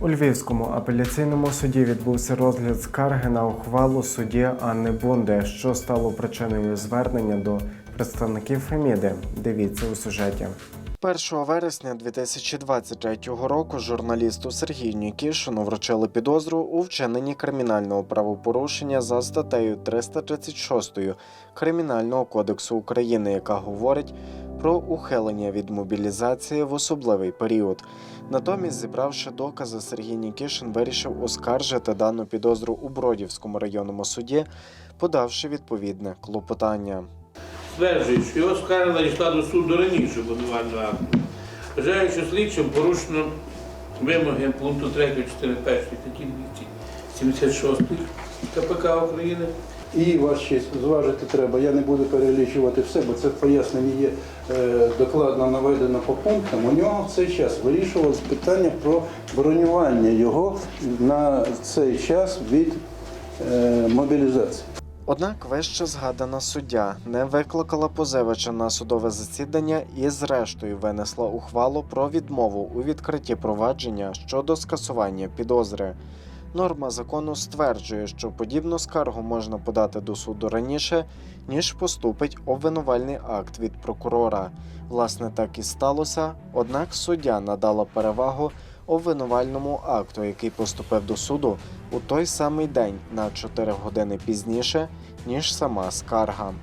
У Львівському апеляційному суді відбувся розгляд скарги на ухвалу судді Анни Бонде, що стало причиною звернення до представників Феміди. Дивіться у сюжеті. 1 вересня 2023 року журналісту Сергію Нікішину вручили підозру у вчиненні кримінального правопорушення за статтею 336 Кримінального кодексу України, яка говорить про ухилення від мобілізації в особливий період. Натомість, зібравши докази, Сергій Нікішин вирішив оскаржити дану підозру у Бродівському районному суді, подавши відповідне клопотання. стверджує, що його скарга надійшла до суду раніше обвинувального акту. Вважає, що слідчим порушено вимоги пункту 3 частини 1 статті 276 КПК України. І ваш честь, зважити треба. Я не буду перелічувати все, бо це пояснення є е, докладно наведено по пунктам. У нього в цей час вирішувалось питання про бронювання його на цей час від е, мобілізації. Однак вище згадана суддя не викликала позивача на судове засідання і, зрештою, винесла ухвалу про відмову у відкритті провадження щодо скасування підозри. Норма закону стверджує, що подібну скаргу можна подати до суду раніше, ніж поступить обвинувальний акт від прокурора. Власне, так і сталося. Однак суддя надала перевагу обвинувальному акту, який поступив до суду у той самий день на 4 години пізніше, ніж сама скарга.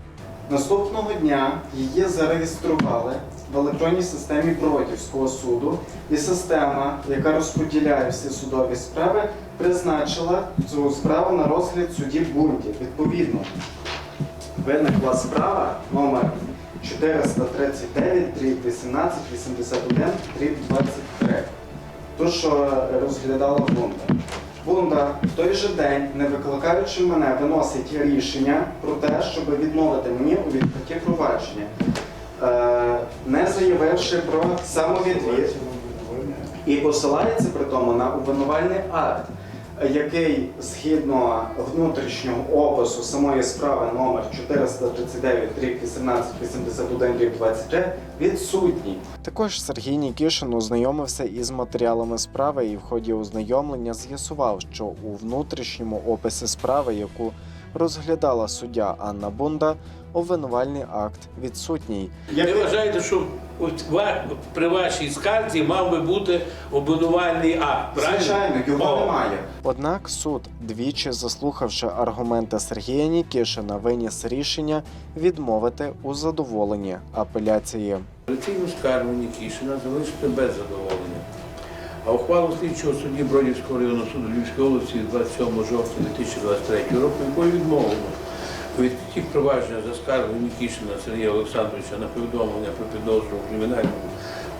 Наступного дня її зареєстрували в електронній системі Бродівського суду, і система, яка розподіляє всі судові справи, призначила цю справу на розгляд судді Бунді. Відповідно, виникла справа номер 439 дріб 18 81 дріб 23. Ту, що розглядала Бунда. Бунда в той же день, не викликаючи мене, виносить рішення про те, щоб відмовити мені у відкритті провадження, е, не заявивши про самовідвід і посилається при тому на обвинувальний акт, який згідно внутрішнього опису самої справи номер 439 рік 1881 рік 23 відсутній. Також Сергій Нікішин ознайомився із матеріалами справи і в ході ознайомлення з'ясував, що у внутрішньому описі справи, яку розглядала суддя Анна Бунда, обвинувальний акт відсутній. Ви вважаєте, що при вашій скарзі мав би бути обвинувальний акт, правильно? Звичайно, його О, немає. Однак суд, двічі заслухавши аргументи Сергія Нікішина, виніс рішення відмовити у задоволенні апеляції. Апеляційну скаргу Нікішина залишити без задоволення. А ухвалу слідчого судді Бродівського районного суду Львівської області від 27 жовтня 2023 року, якою відмовлено у відкритті провадження за скаргою Нікішина Сергія Олександровича на повідомлення про підозру у кримінальному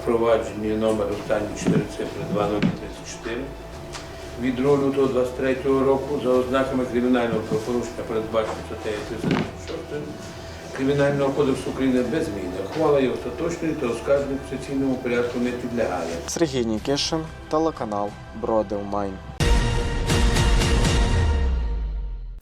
провадженні номер останні 4 цифри 2034 від 2 лютого 23 року за ознаками кримінального правопорушення передбачено статтею 336 Кримінального кодексу України без зміни. Ухвала є остаточною та оскарження в касаційному порядку не підлягає. Сергій Нікішин, телеканал Бродив Майн.